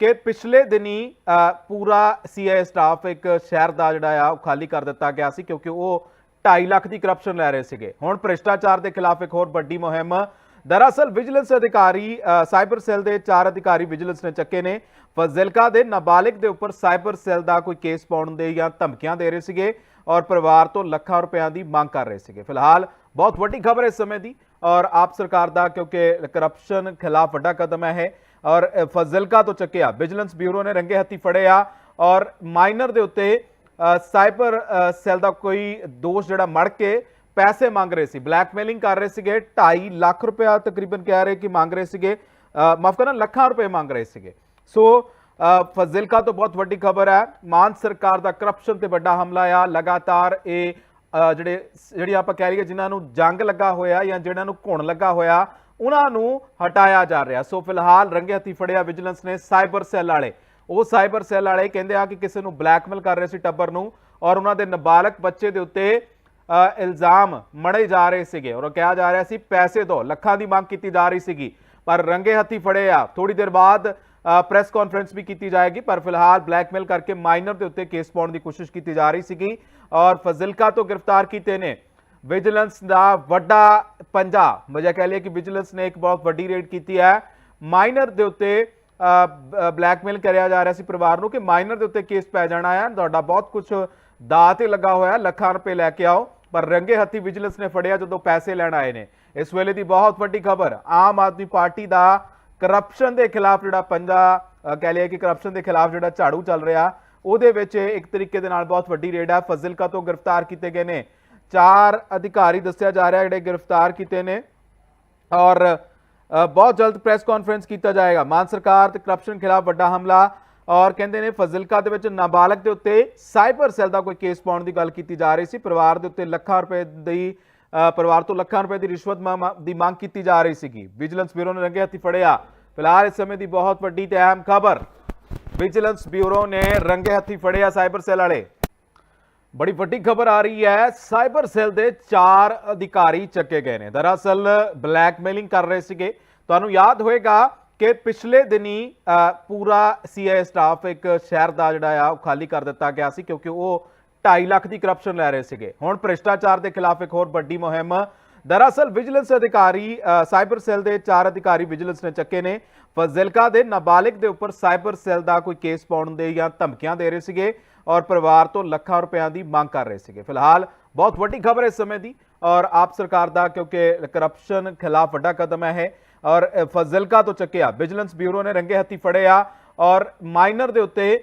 ਕਿ ਪਿਛਲੇ ਦਿਨੀ ਅ, ਪੂਰਾ ਸੀਆਈਏ ਸਟਾਫ ਇੱਕ ਸ਼ਹਿਰ ਦਾ ਜਿਹੜਾ ਆ ਉਹ ਖਾਲੀ ਕਰ ਦਿੱਤਾ ਗਿਆ ਸੀ ਕਿਉਂਕਿ ਉਹ 2.5 ਲੱਖ ਦੀ ਕਰਪਸ਼ਨ ਲੈ ਰਹੇ ਸੀਗੇ। ਹੁਣ ਭ੍ਰਿਸ਼ਟਾਚਾਰ ਦੇ ਖਿਲਾਫ ਇੱਕ ਹੋਰ ਵੱਡੀ ਮੁਹਿੰਮ। ਦਰਅਸਲ ਵਿਜੀਲੈਂਸ ਅਧਿਕਾਰੀ ਸਾਈਬਰ ਸੈੱਲ ਦੇ ਚਾਰ ਅਧਿਕਾਰੀ ਵਿਜੀਲੈਂਸ ਨੇ ਚੱਕੇ ਨੇ। ਫਜ਼ਿਲਕਾ ਦੇ ਨਾਬਾਲਿਗ ਦੇ ਉੱਪਰ ਸਾਈਬਰ ਸੈੱਲ ਦਾ ਕੋਈ ਕੇਸ ਪਾਉਣ ਦੇ ਜਾਂ ਧਮਕੀਆਂ ਦੇ ਰਹੇ ਸੀਗੇ ਔਰ ਪਰਿਵਾਰ ਤੋਂ ਲੱਖਾਂ ਰੁਪਇਆਂ ਦੀ ਮੰਗ ਕਰ ਰਹੇ ਸੀਗੇ। ਫਿਲਹਾਲ ਬਹੁਤ ਵੱਡੀ ਖਬਰ ਇਸ ਸਮੇਂ ਦੀ ਔਰ ਆਪ ਸਰਕਾਰ ਦਾ ਕਿਉਂਕਿ ਕਰਪਸ਼ਨ ਖਿਲਾਫ ਵੱਡਾ ਕਦਮ ਹੈ ਇਹ। ਔਰ ਅ, ਫਜ਼ਿਲਕਾ ਤੋਂ ਚੱਕਿਆ। ਵਿਜੀਲੈਂਸ ਬਿਊਰੋ ਨੇ ਰੰਗੇ ਹੱਥੀ ਫੜਿਆ ਔਰ ਮਾਈਨਰ ਦੇ ਉੱਤੇ ਸਾਈਬਰ ਸੈੱਲ ਦਾ ਕੋਈ ਦੋਸ਼ ਜਿਹੜਾ ਮੜ ਕੇ ਪੈਸੇ ਮੰਗ ਰਹੇ ਸੀ। ਬਲੈਕਮੇਲਿੰਗ ਕਰ ਰਹੇ ਸੀਗੇ 2.5 ਲੱਖ ਰੁਪਇਆ ਤਕਰੀਬਨ ਕਹਿ ਰਹੇ ਕਿ ਮੰਗ ਰਹੇ ਸੀਗੇ। ਮਾਫ ਕਰਨਾ ਲੱਖਾਂ ਰੁਪਏ ਮੰਗ ਰਹੇ ਸੀਗੇ। ਸੋ ਫਜ਼ਿਲਕਾ ਤੋਂ ਬਹੁਤ ਵੱਡੀ ਖਬਰ ਹੈ ਮਾਨ ਸਰਕਾਰ ਦਾ ਕਰਪਸ਼ਨ ਤੇ ਵੱਡਾ ਹਮਲਾ ਆ। ਲਗਾਤਾਰ ਇਹ ਜਿਹੜੇ ਜਿਹੜੀ ਆਪਾਂ ਕਹਿ ਲਈਏ ਜਿਨ੍ਹਾਂ ਨੂੰ ਜੰਗ ਲੱਗਾ ਹੋਇਆ ਜਾਂ ਜਿਹਨਾਂ ਨੂੰ ਘੁਣ ਲੱਗਾ ਹੋਇਆ ਉਹਨਾਂ ਨੂੰ ਹਟਾਇਆ ਜਾ ਰਿਹਾ। ਸੋ ਫਿਲਹਾਲ ਰੰਗੇ ਹੱਥੀ ਫੜਿਆ ਵਿਜੀਲੈਂਸ ਨੇ ਸਾਈਬਰ ਸੈੱਲ ਵਾਲੇ। ਉਹ ਸਾਈਬਰ ਸੈੱਲ ਵਾਲੇ ਕਹਿੰਦੇ ਆ ਕਿ ਕਿਸੇ ਨੂੰ ਬਲੈਕਮੇਲ ਕਰ ਰਹੇ ਸੀ ਟੱਬਰ ਨੂੰ ਔਰ ਉਹਨਾਂ ਦੇ ਨਾਬਾਲਗ ਬੱਚੇ ਦੇ ਉੱਤੇ ਇਲਜ਼ਾਮ ਮੜੇ ਜਾ ਰਹੇ ਸੀਗੇ ਔਰ ਉਹ ਕਿਹਾ ਜਾ ਰਿਹਾ ਸੀ ਪੈਸੇ ਦਿਓ ਲੱਖਾਂ ਦੀ ਮੰਗ ਕੀਤੀ ਜਾ ਰਹੀ ਸੀਗੀ। ਪਰ ਰੰਗੇ ਹੱਥੀ ਫੜੇ ਆ। ਥੋੜੀ ਦੇਰ ਬਾਅਦ ਪ੍ਰੈਸ ਕਾਨਫਰੰਸ ਵੀ ਕੀਤੀ ਜਾਏਗੀ, ਪਰ ਫਿਲਹਾਲ ਬਲੈਕਮੇਲ ਕਰਕੇ ਮਾਈਨਰ ਦੇ ਉੱਤੇ ਕੇਸ ਪਾਉਣ ਦੀ ਕੋਸ਼ਿਸ਼ ਕੀਤੀ ਜਾ ਰਹੀ ਸੀਗੀ ਔਰ ਫਜ਼ਿਲਕਾ ਤੋਂ ਗ੍ਰਿਫਤਾਰ ਕੀਤੇ ਨੇ। ਵਿਜੀਲੈਂਸ ਦਾ ਵੱਡਾ ਪੰਜਾ। ਵਜ੍ਹਾ ਕਹਿ ਲਈਏ ਕਿ ਵਿਜੀਲੈਂਸ ਨੇ ਇੱਕ ਬਹੁਤ ਵੱਡੀ ਰੇਡ ਕੀਤੀ ਹੈ। ਮਾਈਨਰ ਦੇ ਉੱਤੇ ਬਲੈਕਮੇਲ ਕਰਿਆ ਜਾ ਰਿਹਾ ਸੀ ਪਰਿਵਾਰ ਨੂੰ ਕਿ ਮਾਈਨਰ ਦੇ ਉੱਤੇ ਕੇਸ ਪੈ ਜਾਣਾ ਹੈ। ਤੁਹਾਡਾ ਬਹੁਤ ਕੁਝ ਦਾ ਤੇ ਲੱਗਾ ਹੋਇਆ, ਲੱਖਾਂ ਰੁਪਏ ਲੈ ਕੇ ਆਓ। ਪਰ ਰੰਗੇ ਹੱਥੀ ਵਿਜੀਲੈਂਸ ਨੇ ਫੜਿਆ ਜਦੋਂ ਪੈਸੇ ਲੈਣ ਆਏ ਨੇ। ਇਸ ਵੇਲੇ ਦੀ ਬਹੁਤ ਵੱਡੀ ਖਬਰ, ਆਮ ਆਦਮੀ ਪਾਰਟੀ ਦਾ ਕਰਪਸ਼ਨ ਦੇ ਖਿਲਾਫ ਜਿਹੜਾ ਪੰਜਾ ਕਹਿ ਲਿਆ ਕਿ ਕਰਪਸ਼ਨ ਦੇ ਖਿਲਾਫ ਜਿਹੜਾ ਝਾੜੂ ਚੱਲ ਰਿਹਾ, ਉਹਦੇ ਵਿੱਚ ਇੱਕ ਤਰੀਕੇ ਦੇ ਨਾਲ ਬਹੁਤ ਵੱਡੀ ਰੇਡ ਹੈ। ਫਜ਼ਿਲਕਾ ਤੋਂ ਗ੍ਰਿਫਤਾਰ ਕੀਤੇ ਗਏ ਨੇ। ਚਾਰ ਅਧਿਕਾਰੀ ਦੱਸਿਆ ਜਾ ਰਿਹਾ ਜਿਹੜੇ ਗ੍ਰਿਫਤਾਰ ਕੀਤੇ ਨੇ। ਔਰ ਬਹੁਤ ਜਲਦ ਪ੍ਰੈਸ ਕਾਨਫਰੰਸ ਕੀਤਾ ਜਾਏਗਾ। ਮਾਨ ਸਰਕਾਰ ਤੇ ਕਰਪਸ਼ਨ ਖਿਲਾਫ ਵੱਡਾ ਹਮਲਾ। ਔਰ ਕਹਿੰਦੇ ਨੇ, ਫਜ਼ਿਲਕਾ ਦੇ ਵਿੱਚ ਨਾਬਾਲਗ ਦੇ ਉੱਤੇ ਸਾਈਬਰ ਸੈੱਲ ਦਾ ਕੋਈ ਕੇਸ ਪਾਉਣ ਦੀ ਗੱਲ ਕੀਤੀ ਜਾ ਰਹੀ ਸੀ। ਪਰਿਵਾਰ ਦੇ ਉੱਤੇ ਲੱਖਾਂ ਰੁਪਏ ਦੀ ਪਰਿਵਾਰ ਤੋਂ ਲੱਖਾਂ ਰੁਪਏ ਦੀ ਰਿਸ਼ਵਤ ਦੀ ਮੰਗ ਕੀਤੀ ਜਾ ਰਹੀ ਸੀਗੀ। ਵਿਜੀਲੈਂਸ ਬਿਊਰੋ ਨੇ ਰੰਗੇ ਹੱਥੀ ਫੜਿਆ। ਫਿਲਹਾਲ ਇਸ ਸਮੇਂ ਦੀ ਬਹੁਤ ਵੱਡੀ ਤੇ ਅਹਿਮ ਖਬਰ, ਵਿਜੀਲੈਂਸ ਬਿਊਰੋ ਨੇ ਰੰਗੇ ਹੱਥੀ ਫੜਿਆ ਸਾਈਬਰ ਸੈੱਲ ਵਾਲੇ। ਬੜੀ ਵੱਡੀ ਖਬਰ ਆ ਰਹੀ ਹੈ। ਸਾਈਬਰ ਸੈੱਲ ਦੇ ਚਾਰ ਅਧਿਕਾਰੀ ਚੱਕੇ ਗਏ ਨੇ। ਦਰਅਸਲ ਬਲੈਕਮੇਲਿੰਗ ਕਰ ਰਹੇ ਸੀਗੇ। ਤੁਹਾਨੂੰ ਯਾਦ ਹੋਏਗਾ ਕਿ ਪਿਛਲੇ ਦਿਨੀ ਅ, ਪੂਰਾ ਸੀਆਈਏ ਸਟਾਫ ਇੱਕ ਸ਼ਹਿਰ ਦਾ ਜਿਹੜਾ ਆ ਉਹ ਖਾਲੀ ਕਰ ਦਿੱਤਾ ਗਿਆ ਸੀ ਕਿਉਂਕਿ ਉਹ 2.5 ਲੱਖ ਦੀ ਕਰਪਸ਼ਨ ਲੈ ਰਹੇ ਸੀਗੇ। ਹੁਣ ਭ੍ਰਿਸ਼ਟਾਚਾਰ ਦੇ ਖਿਲਾਫ ਇੱਕ ਹੋਰ ਵੱਡੀ ਮੁਹਿੰਮ। ਦਰਅਸਲ ਵਿਜੀਲੈਂਸ ਅਧਿਕਾਰੀ ਸਾਈਬਰ ਸੈੱਲ ਦੇ ਚਾਰ ਅਧਿਕਾਰੀ ਵਿਜੀਲੈਂਸ ਨੇ ਚੱਕੇ ਨੇ। ਫਜ਼ਿਲਕਾ ਦੇ ਨਾਬਾਲਿਗ ਦੇ ਉੱਪਰ ਸਾਈਬਰ ਸੈੱਲ ਦਾ ਕੋਈ ਕੇਸ ਪਾਉਣ ਦੇ ਜਾਂ ਧਮਕੀਆਂ ਦੇ ਰਹੇ ਸੀਗੇ। ਔਰ ਪਰਿਵਾਰ ਤੋਂ ਲੱਖਾਂ ਰੁਪਇਆਂ ਦੀ ਮੰਗ ਕਰ ਰਹੇ ਸੀਗੇ। ਫਿਲਹਾਲ ਬਹੁਤ ਵੱਡੀ ਖਬਰ ਹੈ ਇਸ ਸਮੇਂ ਦੀ ਔਰ ਆਪ ਸਰਕਾਰ ਦਾ ਕਿਉਂਕਿ ਕਰਪਸ਼ਨ ਖਿਲਾਫ ਵੱਡਾ ਕਦਮ ਹੈ ਇਹ ਔਰ ਅ, ਫਜ਼ਿਲਕਾ ਤੋਂ ਚੱਕਿਆ। ਵਿਜੀਲੈਂਸ ਬਿਊਰੋ ਨੇ ਰੰਗੇ ਹੱਥੀ ਫੜਿਆ ਔਰ ਮਾਈਨਰ ਦੇ ਉੱਤੇ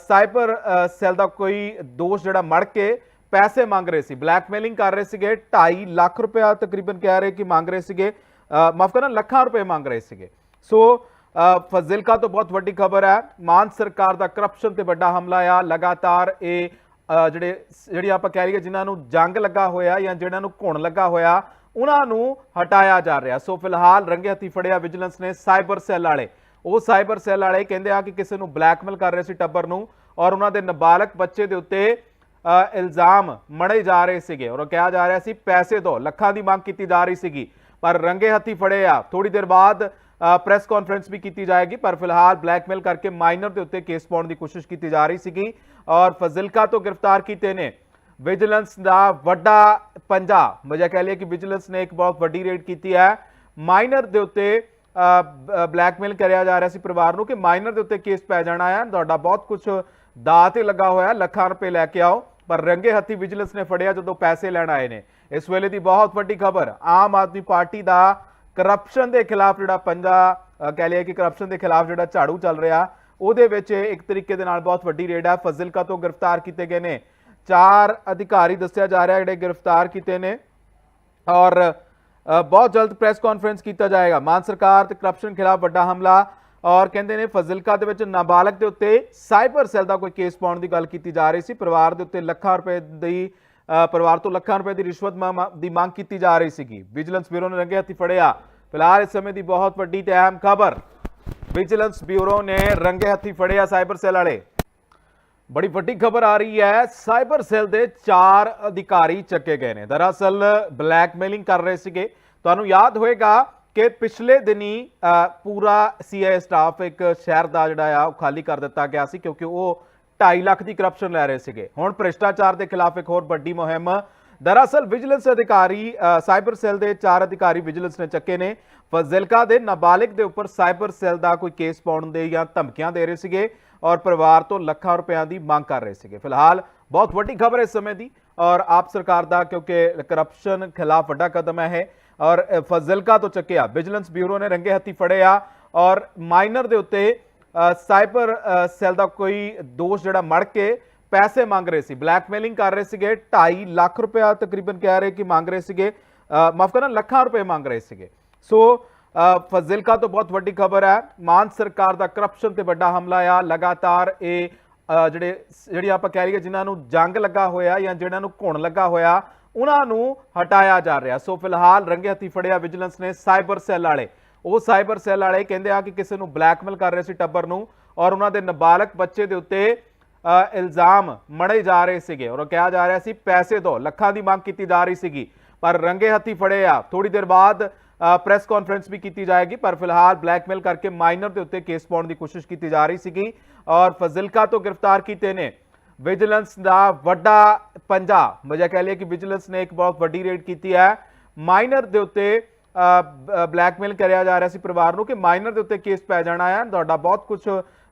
ਸਾਈਬਰ ਸੈੱਲ ਦਾ ਕੋਈ ਦੋਸ਼ ਜਿਹੜਾ ਮੜ ਕੇ ਪੈਸੇ ਮੰਗ ਰਹੇ ਸੀ। ਬਲੈਕਮੇਲਿੰਗ ਕਰ ਰਹੇ ਸੀਗੇ 2.5 ਲੱਖ ਰੁਪਇਆ ਤਕਰੀਬਨ ਕਹਿ ਰਹੇ ਕਿ ਮੰਗ ਰਹੇ ਸੀਗੇ। ਮਾਫ ਕਰਨਾ ਲੱਖਾਂ ਰੁਪਏ ਮੰਗ ਰਹੇ ਸੀਗੇ। ਸੋ ਫਜ਼ਿਲਕਾ ਤੋਂ ਬਹੁਤ ਵੱਡੀ ਖਬਰ ਹੈ। ਮਾਨ ਸਰਕਾਰ ਦਾ ਕਰਪਸ਼ਨ ਤੇ ਵੱਡਾ ਹਮਲਾ ਆ। ਲਗਾਤਾਰ ਇਹ ਜਿਹੜੇ, ਜਿਹੜੀ ਆਪਾਂ ਕਹਿ ਲਈਏ ਜਿਨ੍ਹਾਂ ਨੂੰ ਜੰਗ ਲੱਗਾ ਹੋਇਆ ਜਾਂ ਜਿਹਨਾਂ ਨੂੰ ਘੁਣ ਲੱਗਾ ਹੋਇਆ, ਉਹਨਾਂ ਨੂੰ ਹਟਾਇਆ ਜਾ ਰਿਹਾ। ਸੋ ਫਿਲਹਾਲ ਰੰਗੇ ਹੱਥੀ ਫੜਿਆ ਵਿਜੀਲੈਂਸ ਨੇ ਸਾਈਬਰ ਸੈੱਲ ਵਾਲੇ। ਉਹ ਸਾਈਬਰ ਸੈੱਲ ਵਾਲੇ ਕਹਿੰਦੇ ਆ ਕਿ ਕਿਸੇ ਨੂੰ ਬਲੈਕਮੇਲ ਕਰ ਰਹੇ ਸੀ ਟੱਬਰ ਨੂੰ ਔਰ ਉਹਨਾਂ ਦੇ ਨਾਬਾਲਗ ਬੱਚੇ ਦੇ ਉੱਤੇ ਇਲਜ਼ਾਮ ਮੜੇ ਜਾ ਰਹੇ ਸੀਗੇ। ਔਰ ਉਹ ਕਿਹਾ ਜਾ ਰਿਹਾ ਸੀ ਪੈਸੇ ਦਿਓ ਲੱਖਾਂ ਦੀ ਮੰਗ ਕੀਤੀ ਜਾ ਰਹੀ ਸੀਗੀ। ਪਰ ਰੰਗੇ ਹੱਥੀ ਫੜੇ ਆ। ਥੋੜੀ ਦੇਰ ਬਾਅਦ ਪ੍ਰੈਸ ਕਾਨਫਰੰਸ ਵੀ ਕੀਤੀ ਜਾਏਗੀ, ਪਰ ਫਿਲਹਾਲ ਬਲੈਕਮੇਲ ਕਰਕੇ ਮਾਈਨਰ ਦੇ ਉੱਤੇ ਕੇਸ ਪਾਉਣ ਦੀ ਕੋਸ਼ਿਸ਼ ਕੀਤੀ ਜਾ ਰਹੀ ਸੀਗੀ ਔਰ ਫਜ਼ਿਲਕਾ ਤੋਂ ਗ੍ਰਿਫਤਾਰ ਕੀਤੇ ਨੇ। ਵਿਜੀਲੈਂਸ ਦਾ ਵੱਡਾ ਪੰਜਾ, ਵਜ੍ਹਾ ਕਹਿ ਲਈਏ ਕਿ ਵਿਜੀਲੈਂਸ ਨੇ ਇੱਕ ਬਹੁਤ ਵੱਡੀ ਰੇਡ ਕੀਤੀ ਹੈ। ਮਾਈਨਰ ਦੇ ਉੱਤੇ ਬਲੈਕਮੇਲ ਕਰਿਆ ਜਾ ਰਿਹਾ ਸੀ ਪਰਿਵਾਰ ਨੂੰ ਕਿ ਮਾਈਨਰ ਦੇ ਉੱਤੇ ਕੇਸ ਪੈ ਜਾਣਾ ਹੈ। ਤੁਹਾਡਾ ਬਹੁਤ ਕੁਝ ਦਾਅ ਤੇ ਲੱਗਾ ਹੋਇਆ ਲੱਖਾਂ ਰੁਪਏ ਲੈ ਕੇ ਆਓ। ਪਰ ਰੰਗੇ ਹੱਥੀ ਵਿਜੀਲੈਂਸ ਨੇ ਫੜਿਆ ਜਦੋਂ ਪੈਸੇ ਲੈਣ ਆਏ ਨੇ। ਇਸ ਵੇਲੇ ਦੀ ਬਹੁਤ ਵੱਡੀ ਖਬਰ, ਆਮ ਆਦਮੀ ਪਾਰਟੀ ਦਾ ਕਰਪਸ਼ਨ ਦੇ ਖਿਲਾਫ ਜਿਹੜਾ ਪੰਜਾ ਕਹਿ ਲਿਆ ਕਿ ਕਰਪਸ਼ਨ ਦੇ ਖਿਲਾਫ ਜਿਹੜਾ ਝਾੜੂ ਚੱਲ ਰਿਹਾ, ਉਹਦੇ ਵਿੱਚ ਇੱਕ ਤਰੀਕੇ ਦੇ ਨਾਲ ਬਹੁਤ ਵੱਡੀ ਰੇਡ ਹੈ। ਫਜ਼ਿਲਕਾ ਤੋਂ ਗ੍ਰਿਫਤਾਰ ਕੀਤੇ ਗਏ ਨੇ। ਚਾਰ ਅਧਿਕਾਰੀ ਦੱਸਿਆ ਜਾ ਰਿਹਾ, ਜਿਹੜੇ ਗ੍ਰਿਫਤਾਰ ਕੀਤੇ ਨੇ। ਔਰ ਬਹੁਤ ਜਲਦ ਪ੍ਰੈਸ ਕਾਨਫਰੰਸ ਕੀਤਾ ਜਾਏਗਾ। ਮਾਨ ਸਰਕਾਰ ਤੇ ਕਰਪਸ਼ਨ ਖਿਲਾਫ ਵੱਡਾ ਹਮਲਾ। ਔਰ ਕਹਿੰਦੇ ਨੇ, ਫਜ਼ਿਲਕਾ ਦੇ ਵਿੱਚ ਨਾਬਾਲਗ ਦੇ ਉੱਤੇ ਸਾਈਬਰ ਸੈੱਲ ਦਾ ਕੋਈ ਕੇਸ ਪਾਉਣ ਦੀ ਗੱਲ ਕੀਤੀ ਜਾ ਰਹੀ ਸੀ। ਪਰਿਵਾਰ ਦੇ ਉੱਤੇ ਲੱਖਾਂ ਰੁਪਏ ਦੀ ਪਰਿਵਾਰ ਤੋਂ ਲੱਖਾਂ ਰੁਪਏ ਦੀ ਰਿਸ਼ਵਤ ਦੀ ਮੰਗ ਕੀਤੀ ਜਾ ਰਹੀ ਸੀਗੀ। ਵਿਜੀਲੈਂਸ ਬਿਊਰੋ ਨੇ ਰੰਗੇ ਹੱਥੀ ਫੜਿਆ। ਫਿਲਹਾਲ ਇਸ ਸਮੇਂ ਦੀ ਬਹੁਤ ਵੱਡੀ ਤੇ ਅਹਿਮ ਖਬਰ ਵਿਜੀਲੈਂਸ ਬਿਊਰੋ ਨੇ ਰੰਗੇ ਹੱਥੀ ਫੜਿਆ ਸਾਈਬਰ ਸੈੱਲ ਵਾਲੇ। ਬੜੀ ਵੱਡੀ ਖਬਰ ਆ ਰਹੀ ਹੈ ਸਾਈਬਰ ਸੈੱਲ ਦੇ ਚਾਰ ਅਧਿਕਾਰੀ ਚੱਕੇ ਗਏ ਨੇ। ਦਰਅਸਲ ਬਲੈਕਮੇਲਿੰਗ ਕਰ ਰਹੇ ਸੀਗੇ। ਤੁਹਾਨੂੰ ਯਾਦ ਹੋਏਗਾ ਕਿ ਪਿਛਲੇ ਦਿਨੀ ਅ, ਪੂਰਾ ਸੀਆਈਏ ਸਟਾਫ ਇੱਕ ਸ਼ਹਿਰ ਦਾ ਜਿਹੜਾ ਆ ਉਹ ਖਾਲੀ ਕਰ ਦਿੱਤਾ ਗਿਆ ਸੀ ਕਿਉਂਕਿ ਉਹ 2.5 ਲੱਖ ਦੀ ਕਰਪਸ਼ਨ ਲੈ ਰਹੇ ਸੀਗੇ। ਹੁਣ ਭ੍ਰਿਸ਼ਟਾਚਾਰ ਦੇ ਖਿਲਾਫ ਇੱਕ ਹੋਰ ਵੱਡੀ ਮੁਹਿੰਮ ਦਰਅਸਲ ਵਿਜੀਲੈਂਸ ਅਧਿਕਾਰੀ ਸਾਈਬਰ ਸੈੱਲ ਦੇ ਚਾਰ ਅਧਿਕਾਰੀ ਵਿਜੀਲੈਂਸ ਨੇ ਚੱਕੇ ਨੇ। ਫਜ਼ਿਲਕਾ ਦੇ ਨਾਬਾਲਿਗ ਦੇ ਉੱਪਰ ਸਾਈਬਰ ਸੈੱਲ ਦਾ ਕੋਈ ਕੇਸ ਪਾਉਣ ਦੇ ਜਾਂ ਧਮਕੀਆਂ ਦੇ ਰਹੇ ਸੀਗੇ ਔਰ ਪਰਿਵਾਰ ਤੋਂ ਲੱਖਾਂ ਰੁਪਇਆਂ ਦੀ ਮੰਗ ਕਰ ਰਹੇ ਸੀਗੇ। ਫਿਲਹਾਲ ਬਹੁਤ ਵੱਡੀ ਖਬਰ ਇਸ ਸਮੇਂ ਦੀ ਔਰ ਆਪ ਸਰਕਾਰ ਦਾ ਕਿਉਂਕਿ ਕਰਪਸ਼ਨ ਖਿਲਾਫ ਵੱਡਾ ਕਦਮ ਹੈ ਇਹ ਔਰ ਫਜ਼ਿਲਕਾ ਤੋਂ ਚੱਕਿਆ। ਵਿਜੀਲੈਂਸ ਬਿਊਰੋ ਨੇ ਰੰਗੇ ਹੱਥੀ ਫੜਿਆ ਔਰ ਮਾਈਨਰ ਦੇ ਉੱਤੇ ਸਾਈਬਰ ਸੈੱਲ ਦਾ ਕੋਈ ਦੋਸ਼ ਜਿਹੜਾ ਮੜ ਕੇ ਪੈਸੇ ਮੰਗ ਰਹੇ ਸੀ ਬਲੈਕਮੇਲਿੰਗ ਕਰ ਰਹੇ ਸੀਗੇ 2.5 ਲੱਖ ਰੁਪਇਆ ਤਕਰੀਬਨ ਕਹਿ ਰਹੇ ਕਿ ਮੰਗ ਰਹੇ ਸੀਗੇ ਮਾਫ ਕਰਨਾ, ਲੱਖਾਂ ਰੁਪਏ ਮੰਗ ਰਹੇ ਸੀਗੇ। ਸੋ ਫਜ਼ਿਲਕਾ ਤੋਂ ਬਹੁਤ ਵੱਡੀ ਖਬਰ ਹੈ, ਮਾਨ ਸਰਕਾਰ ਦਾ ਕਰਪਸ਼ਨ ਤੇ ਵੱਡਾ ਹਮਲਾ ਆ, ਲਗਾਤਾਰ ਇਹ ਜਿਹੜੇ, ਜਿਹੜੀ ਆਪਾਂ ਕਹਿ ਲਈਏ ਜਿਨ੍ਹਾਂ ਨੂੰ ਜੰਗ ਲੱਗਾ ਹੋਇਆ ਜਾਂ ਜਿਹਨਾਂ ਨੂੰ ਘੁਣ ਲੱਗਾ ਹੋਇਆ, ਉਹਨਾਂ ਨੂੰ ਹਟਾਇਆ ਜਾ ਰਿਹਾ। ਸੋ ਫਿਲਹਾਲ ਰੰਗੇ ਹੱਥੀ ਫੜਿਆ ਵਿਜੀਲੈਂਸ ਨੇ ਸਾਈਬਰ ਸੈੱਲ ਵਾਲੇ। ਉਹ ਸਾਈਬਰ ਸੈੱਲ ਵਾਲੇ ਕਹਿੰਦੇ ਆ ਕਿ ਕਿਸੇ ਨੂੰ ਬਲੈਕਮੇਲ ਕਰ ਰਹੇ ਸੀ ਟੱਬਰ ਨੂੰ ਔਰ ਉਹਨਾਂ ਦੇ ਨਾਬਾਲਗ ਬੱਚੇ ਦੇ ਉੱਤੇ ਇਲਜ਼ਾਮ ਮੜੇ ਜਾ ਰਹੇ ਸੀਗੇ ਔਰ ਉਹ ਕਿਹਾ ਜਾ ਰਿਹਾ ਸੀ ਪੈਸੇ ਦਿਓ ਲੱਖਾਂ ਦੀ ਮੰਗ ਕੀਤੀ ਜਾ ਰਹੀ ਸੀਗੀ, ਪਰ ਰੰਗੇ ਹੱਥੀ ਫੜੇ ਆ। ਥੋੜੀ ਦੇਰ ਬਾਅਦ ਪ੍ਰੈਸ ਕਾਨਫਰੰਸ ਵੀ ਕੀਤੀ ਜਾਏਗੀ, ਪਰ ਫਿਲਹਾਲ ਬਲੈਕਮੇਲ ਕਰਕੇ ਮਾਈਨਰ ਦੇ ਉੱਤੇ ਕੇਸ ਪਾਉਣ ਦੀ ਕੋਸ਼ਿਸ਼ ਕੀਤੀ ਜਾ ਰਹੀ ਸੀਗੀ ਔਰ ਫਜ਼ਿਲਕਾ ਤੋਂ ਗ੍ਰਿਫਤਾਰ ਕੀਤੇ ਨੇ। ਵਿਜੀਲੈਂਸ ਦਾ ਵੱਡਾ ਪੰਜਾ, ਵਜ੍ਹਾ ਕਹਿ ਲਈਏ ਕਿ ਵਿਜੀਲੈਂਸ ਨੇ ਇੱਕ ਬਹੁਤ ਵੱਡੀ ਰੇਡ ਕੀਤੀ ਹੈ। ਮਾਈਨਰ ਦੇ ਉੱਤੇ ਬਲੈਕਮੇਲ ਕਰਿਆ ਜਾ ਰਿਹਾ ਸੀ ਪਰਿਵਾਰ ਨੂੰ ਕਿ ਮਾਈਨਰ ਦੇ ਉੱਤੇ ਕੇਸ ਪੈ ਜਾਣਾ ਹੈ। ਤੁਹਾਡਾ ਬਹੁਤ ਕੁਝ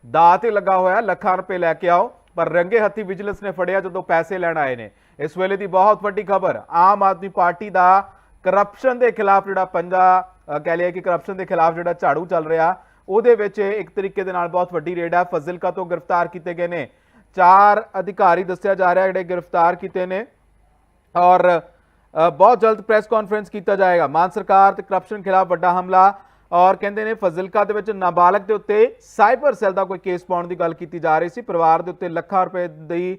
ਦਾ ਤੇ ਲੱਗਾ ਹੋਇਆ, ਲੱਖਾਂ ਰੁਪਏ ਲੈ ਕੇ ਆਓ। ਪਰ ਰੰਗੇ ਹੱਥੀ ਵਿਜੀਲੈਂਸ ਨੇ ਫੜਿਆ ਜਦੋਂ ਪੈਸੇ ਲੈਣ ਆਏ ਨੇ। ਇਸ ਵੇਲੇ ਦੀ ਬਹੁਤ ਵੱਡੀ ਖਬਰ, ਆਮ ਆਦਮੀ ਪਾਰਟੀ ਦਾ ਕਰਪਸ਼ਨ ਦੇ ਖਿਲਾਫ ਜਿਹੜਾ ਪੰਜਾ ਕਹਿ ਲਿਆ ਕਿ ਕਰਪਸ਼ਨ ਦੇ ਖਿਲਾਫ ਜਿਹੜਾ ਝਾੜੂ ਚੱਲ ਰਿਹਾ, ਉਹਦੇ ਵਿੱਚ ਇੱਕ ਤਰੀਕੇ ਦੇ ਨਾਲ ਬਹੁਤ ਵੱਡੀ ਰੇਡ ਹੈ ਫਜ਼ਿਲਕਾ ਤੋਂ ਗ੍ਰਿਫਤਾਰ ਕੀਤੇ ਗਏ ਨੇ। ਚਾਰ ਅਧਿਕਾਰੀ ਦੱਸਿਆ ਜਾ ਰਿਹਾ, ਜਿਹੜੇ ਗ੍ਰਿਫਤਾਰ ਕੀਤੇ ਨੇ। ਔਰ ਬਹੁਤ ਜਲਦ ਪ੍ਰੈਸ ਕਾਨਫਰੰਸ ਕੀਤਾ ਜਾਏਗਾ। ਮਾਨ ਸਰਕਾਰ ਤੇ ਕਰਪਸ਼ਨ ਖਿਲਾਫ ਵੱਡਾ ਹਮਲਾ। ਔਰ ਕਹਿੰਦੇ ਨੇ ਫਜ਼ਿਲਕਾ ਦੇ ਵਿੱਚ ਨਾਬਾਲਗ ਦੇ ਉੱਤੇ ਸਾਈਬਰ ਸੈੱਲ ਦਾ ਕੋਈ ਕੇਸ ਪਾਉਣ ਦੀ ਗੱਲ ਕੀਤੀ ਜਾ ਰਹੀ ਸੀ। ਪਰਿਵਾਰ ਦੇ ਉੱਤੇ ਲੱਖਾਂ ਰੁਪਏ ਦੀ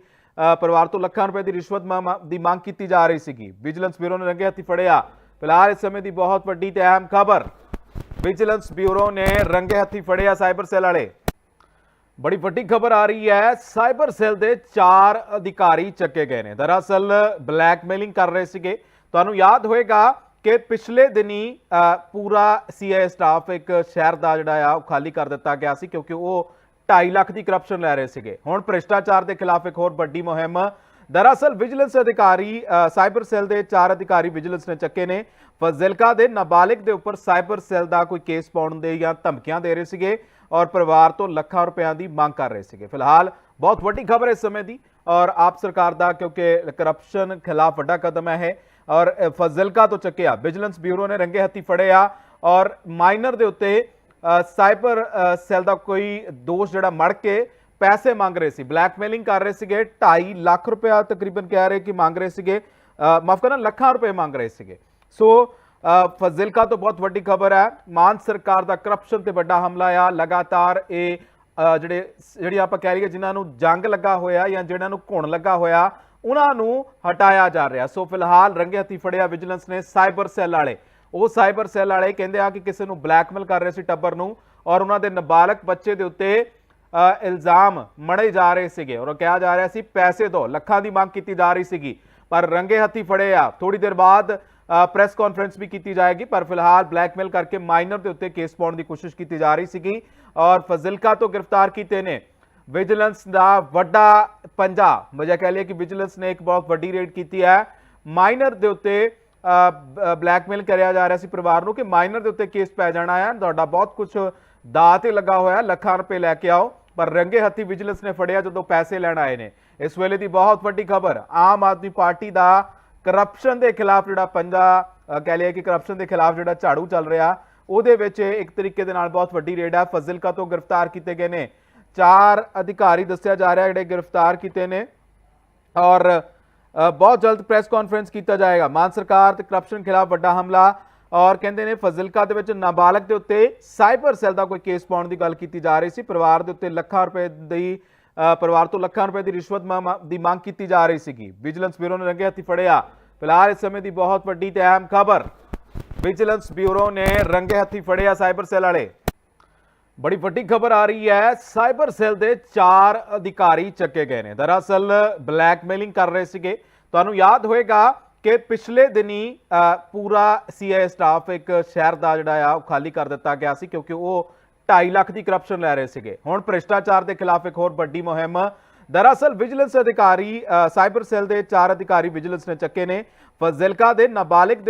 ਪਰਿਵਾਰ ਤੋਂ ਲੱਖਾਂ ਰੁਪਏ ਦੀ ਰਿਸ਼ਵਤ ਦੀ ਮੰਗ ਕੀਤੀ ਜਾ ਰਹੀ ਸੀਗੀ। ਵਿਜੀਲੈਂਸ ਬਿਊਰੋ ਨੇ ਰੰਗੇ ਹੱਥੀ ਫੜਿਆ। ਫਿਲਹਾਲ ਇਸ ਸਮੇਂ ਦੀ ਬਹੁਤ ਵੱਡੀ ਤੇ ਅਹਿਮ ਖਬਰ, ਵਿਜੀਲੈਂਸ ਬਿਊਰੋ ਨੇ ਰੰਗੇ ਹੱਥੀ ਫੜਿਆ ਸਾਈਬਰ ਸੈੱਲ ਵਾਲੇ। ਬੜੀ ਵੱਡੀ ਖਬਰ ਆ ਰਹੀ ਹੈ, ਸਾਈਬਰ ਸੈੱਲ ਦੇ ਚਾਰ ਅਧਿਕਾਰੀ ਚੱਕੇ ਗਏ ਨੇ। ਦਰਅਸਲ ਬਲੈਕਮੇਲਿੰਗ ਕਰ ਰਹੇ ਸੀਗੇ। ਤੁਹਾਨੂੰ ਯਾਦ ਹੋਏਗਾ ਕਿ ਪਿਛਲੇ ਦਿਨੀ ਅ, ਪੂਰਾ ਸੀਆਈਏ ਸਟਾਫ ਇੱਕ ਸ਼ਹਿਰ ਦਾ ਜਿਹੜਾ ਆ ਉਹ ਖਾਲੀ ਕਰ ਦਿੱਤਾ ਗਿਆ ਸੀ ਕਿਉਂਕਿ ਉਹ 2.5 ਲੱਖ ਦੀ ਕਰਪਸ਼ਨ ਲੈ ਰਹੇ ਸੀਗੇ। ਹੁਣ ਭ੍ਰਿਸ਼ਟਾਚਾਰ ਦੇ ਖਿਲਾਫ ਇੱਕ ਹੋਰ ਵੱਡੀ ਮੁਹਿੰਮ। ਦਰਅਸਲ ਵਿਜੀਲੈਂਸ ਅਧਿਕਾਰੀ ਸਾਈਬਰ ਸੈੱਲ ਦੇ ਚਾਰ ਅਧਿਕਾਰੀ ਵਿਜੀਲੈਂਸ ਨੇ ਚੱਕੇ ਨੇ। ਫਜ਼ਿਲਕਾ ਦੇ ਨਾਬਾਲਿਗ ਦੇ ਉੱਪਰ ਸਾਈਬਰ ਸੈੱਲ ਦਾ ਕੋਈ ਕੇਸ ਪਾਉਣ ਦੇ ਜਾਂ ਧਮਕੀਆਂ ਦੇ ਰਹੇ ਸੀਗੇ ਔਰ ਪਰਿਵਾਰ ਤੋਂ ਲੱਖਾਂ ਰੁਪਇਆਂ ਦੀ ਮੰਗ ਕਰ ਰਹੇ ਸੀਗੇ। ਫਿਲਹਾਲ ਬਹੁਤ ਵੱਡੀ ਖਬਰ ਇਸ ਸਮੇਂ ਦੀ ਔਰ ਆਪ ਸਰਕਾਰ ਦਾ ਕਿਉਂਕਿ ਕਰਪਸ਼ਨ ਖਿਲਾਫ ਵੱਡਾ ਕਦਮ ਹੈ ਇਹ। ਔਰ ਅ, ਫਜ਼ਿਲਕਾ ਤੋਂ ਚੱਕਿਆ। ਵਿਜੀਲੈਂਸ ਬਿਊਰੋ ਨੇ ਰੰਗੇ ਹੱਥੀ ਫੜਿਆ ਔਰ ਮਾਈਨਰ ਦੇ ਉੱਤੇ ਸਾਈਬਰ ਸੈੱਲ ਦਾ ਕੋਈ ਦੋਸ਼ ਜਿਹੜਾ ਮੜ ਕੇ ਪੈਸੇ ਮੰਗ ਰਹੇ ਸੀ। ਬਲੈਕਮੇਲਿੰਗ ਕਰ ਰਹੇ ਸੀਗੇ 2.5 ਲੱਖ ਰੁਪਇਆ ਤਕਰੀਬਨ ਕਹਿ ਰਹੇ ਕਿ ਮੰਗ ਰਹੇ ਸੀਗੇ। ਮਾਫ ਕਰਨਾ ਲੱਖਾਂ ਰੁਪਏ ਮੰਗ ਰਹੇ ਸੀਗੇ। ਸੋ ਫਜ਼ਿਲਕਾ ਤੋਂ ਬਹੁਤ ਵੱਡੀ ਖਬਰ ਹੈ ਮਾਨ ਸਰਕਾਰ ਦਾ ਕਰਪਸ਼ਨ ਤੇ ਵੱਡਾ ਹਮਲਾ ਆ। ਲਗਾਤਾਰ ਇਹ ਜਿਹੜੇ ਜਿਹੜੀ ਆਪਾਂ ਕਹਿ ਲਈਏ ਜਿਨ੍ਹਾਂ ਨੂੰ ਜੰਗ ਲੱਗਾ ਹੋਇਆ ਜਾਂ ਜਿਹਨਾਂ ਨੂੰ ਘੁਣ ਲੱਗਾ ਹੋਇਆ ਉਹਨਾਂ ਨੂੰ ਹਟਾਇਆ ਜਾ ਰਿਹਾ। ਸੋ ਫਿਲਹਾਲ ਰੰਗੇ ਹੱਥੀ ਫੜਿਆ ਵਿਜੀਲੈਂਸ ਨੇ ਸਾਈਬਰ ਸੈੱਲ ਵਾਲੇ। ਉਹ ਸਾਈਬਰ ਸੈੱਲ ਵਾਲੇ ਕਹਿੰਦੇ ਆ ਕਿ ਕਿਸੇ ਨੂੰ ਬਲੈਕਮੇਲ ਕਰ ਰਹੇ ਸੀ ਟੱਬਰ ਨੂੰ ਔਰ ਉਹਨਾਂ ਦੇ ਨਾਬਾਲਗ ਬੱਚੇ ਦੇ ਉੱਤੇ ਇਲਜ਼ਾਮ ਮੜੇ ਜਾ ਰਹੇ ਸੀਗੇ ਔਰ ਕਿਹਾ ਜਾ ਰਿਹਾ ਸੀ ਪੈਸੇ ਦਿਓ ਲੱਖਾਂ ਦੀ ਮੰਗ ਕੀਤੀ ਜਾ ਰਹੀ ਸੀਗੀ। ਪਰ ਰੰਗੇ ਹੱਥੀ ਫੜੇ ਆ। ਥੋੜੀ ਦੇਰ ਬਾਅਦ ਪ੍ਰੈਸ ਕਾਨਫਰੰਸ ਵੀ ਕੀਤੀ ਜਾਏਗੀ, ਪਰ ਫਿਲਹਾਲ ਬਲੈਕਮੇਲ ਕਰਕੇ ਮਾਈਨਰ ਦੇ ਉੱਤੇ ਕੇਸ ਪਾਉਣ ਦੀ ਕੋਸ਼ਿਸ਼ ਕੀਤੀ ਜਾ ਰਹੀ ਸੀਗੀ ਔਰ ਫਜ਼ਿਲਕਾ ਤੋਂ ਗ੍ਰਿਫਤਾਰ ਕੀਤੇ ਨੇ। ਵਿਜੀਲੈਂਸ ਦਾ ਵੱਡਾ ਪੰਜਾ ਵਜ੍ਹਾ ਕਹਿ ਲਈਏ ਕਿ ਵਿਜੀਲੈਂਸ ਨੇ ਇੱਕ ਬਹੁਤ ਵੱਡੀ ਰੇਡ ਕੀਤੀ ਹੈ। ਮਾਈਨਰ ਦੇ ਉੱਤੇ ਬਲੈਕਮੇਲ ਕਰਿਆ ਜਾ ਰਿਹਾ ਸੀ ਪਰਿਵਾਰ ਨੂੰ ਕਿ ਮਾਈਨਰ ਦੇ ਉੱਤੇ ਕੇਸ ਪੈ ਜਾਣਾ ਹੈ। ਤੁਹਾਡਾ ਬਹੁਤ ਕੁਝ ਦਾ ਤੇ ਲੱਗਾ ਹੋਇਆ ਲੱਖਾਂ ਰੁਪਏ ਲੈ ਕੇ ਆਓ। ਪਰ ਰੰਗੇ ਹੱਥੀ ਵਿਜੀਲੈਂਸ ਨੇ ਫੜਿਆ ਜਦੋਂ ਪੈਸੇ ਲੈਣ ਆਏ ਨੇ। ਇਸ ਵੇਲੇ ਦੀ ਬਹੁਤ ਵੱਡੀ ਖਬਰ, ਆਮ ਆਦਮੀ ਪਾਰਟੀ ਦਾ ਕਰਪਸ਼ਨ ਦੇ ਖਿਲਾਫ ਜਿਹੜਾ ਪੰਜਾ ਕਹਿ ਲਿਆ ਕਿ ਕਰਪਸ਼ਨ ਦੇ ਖਿਲਾਫ ਜਿਹੜਾ ਝਾੜੂ ਚੱਲ ਰਿਹਾ, ਉਹਦੇ ਵਿੱਚ ਇੱਕ ਤਰੀਕੇ ਦੇ ਨਾਲ ਬਹੁਤ ਵੱਡੀ ਰੇਡ ਹੈ। ਫਜ਼ਿਲਕਾ ਤੋਂ ਗ੍ਰਿਫਤਾਰ ਕੀਤੇ ਗਏ ਨੇ। ਚਾਰ ਅਧਿਕਾਰੀ ਦੱਸਿਆ ਜਾ ਰਿਹਾ ਜਿਹੜੇ ਗ੍ਰਿਫਤਾਰ ਕੀਤੇ ਨੇ। ਔਰ ਬਹੁਤ ਜਲਦ ਪ੍ਰੈਸ ਕਾਨਫਰੰਸ ਕੀਤਾ ਜਾਏਗਾ। ਮਾਨ ਸਰਕਾਰ ਤੇ ਕਰਪਸ਼ਨ ਖਿਲਾਫ ਵੱਡਾ ਹਮਲਾ। ਔਰ ਕਹਿੰਦੇ ਨੇ, ਫਜ਼ਿਲਕਾ ਦੇ ਵਿੱਚ ਨਾਬਾਲਗ ਦੇ ਉੱਤੇ ਸਾਈਬਰ ਸੈੱਲ ਦਾ ਕੋਈ ਕੇਸ ਪਾਉਣ ਦੀ ਗੱਲ ਕੀਤੀ ਜਾ ਰਹੀ ਸੀ। ਪਰਿਵਾਰ ਦੇ ਉੱਤੇ ਲੱਖਾਂ ਰੁਪਏ ਦੀ ਪਰਿਵਾਰ ਤੋਂ ਲੱਖਾਂ ਰੁਪਏ ਦੀ ਰਿਸ਼ਵਤ ਦੀ ਮੰਗ ਕੀਤੀ ਜਾ ਰਹੀ ਸੀਗੀ। ਵਿਜੀਲੈਂਸ ਬਿਊਰੋ ਨੇ ਰੰਗੇ ਹੱਥੀ ਫੜਿਆ। ਫਿਲਹਾਲ ਇਸ ਸਮੇਂ ਦੀ ਬਹੁਤ ਵੱਡੀ ਤੇ ਅਹਿਮ ਖਬਰ। ਵਿਜੀਲੈਂਸ ਬਿਊਰੋ ਨੇ ਰੰਗੇ ਹੱਥੀ ਫੜਿਆ ਸਾਈਬਰ ਸੈੱਲ ਵਾਲੇ। ਬੜੀ ਵੱਡੀ ਖਬਰ ਆ ਰਹੀ ਹੈ। ਸਾਈਬਰ ਸੈੱਲ ਦੇ ਚਾਰ ਅਧਿਕਾਰੀ ਚੱਕੇ ਗਏ ਨੇ। ਦਰਅਸਲ ਬਲੈਕਮੇਲਿੰਗ ਕਰ ਰਹੇ ਸੀਗੇ। ਤੁਹਾਨੂੰ ਯਾਦ ਹੋਏਗਾ ਕਿ ਪਿਛਲੇ ਦਿਨੀ ਅ, ਪੂਰਾ ਸੀਆਈਏ ਸਟਾਫ ਇੱਕ ਸ਼ਹਿਰ ਦਾ ਜਿਹੜਾ ਆ ਉਹ ਖਾਲੀ ਕਰ ਦਿੱਤਾ ਗਿਆ ਸੀ ਕਿਉਂਕਿ ਉਹ 2.5 ਲੱਖ ਦੀ ਕਰਪਸ਼ਨ ਲੈ ਰਹੇ ਸੀਗੇ। ਹੁਣ ਭ੍ਰਿਸ਼ਟਾਚਾਰ ਦੇ ਖਿਲਾਫ ਇੱਕ ਹੋਰ ਵੱਡੀ ਮੁਹਿੰਮ। ਦਰਅਸਲ ਵਿਜੀਲੈਂਸ ਅਧਿਕਾਰੀ ਸਾਈਬਰ ਸੈੱਲ ਦੇ ਚਾਰ ਅਧਿਕਾਰੀ ਵਿਜੀਲੈਂਸ ਨੇ ਚੱਕੇ ਨੇ। ਫਜ਼ਿਲਕਾ ਦੇ ਨਾਬਾਲਿਗ ਦੇ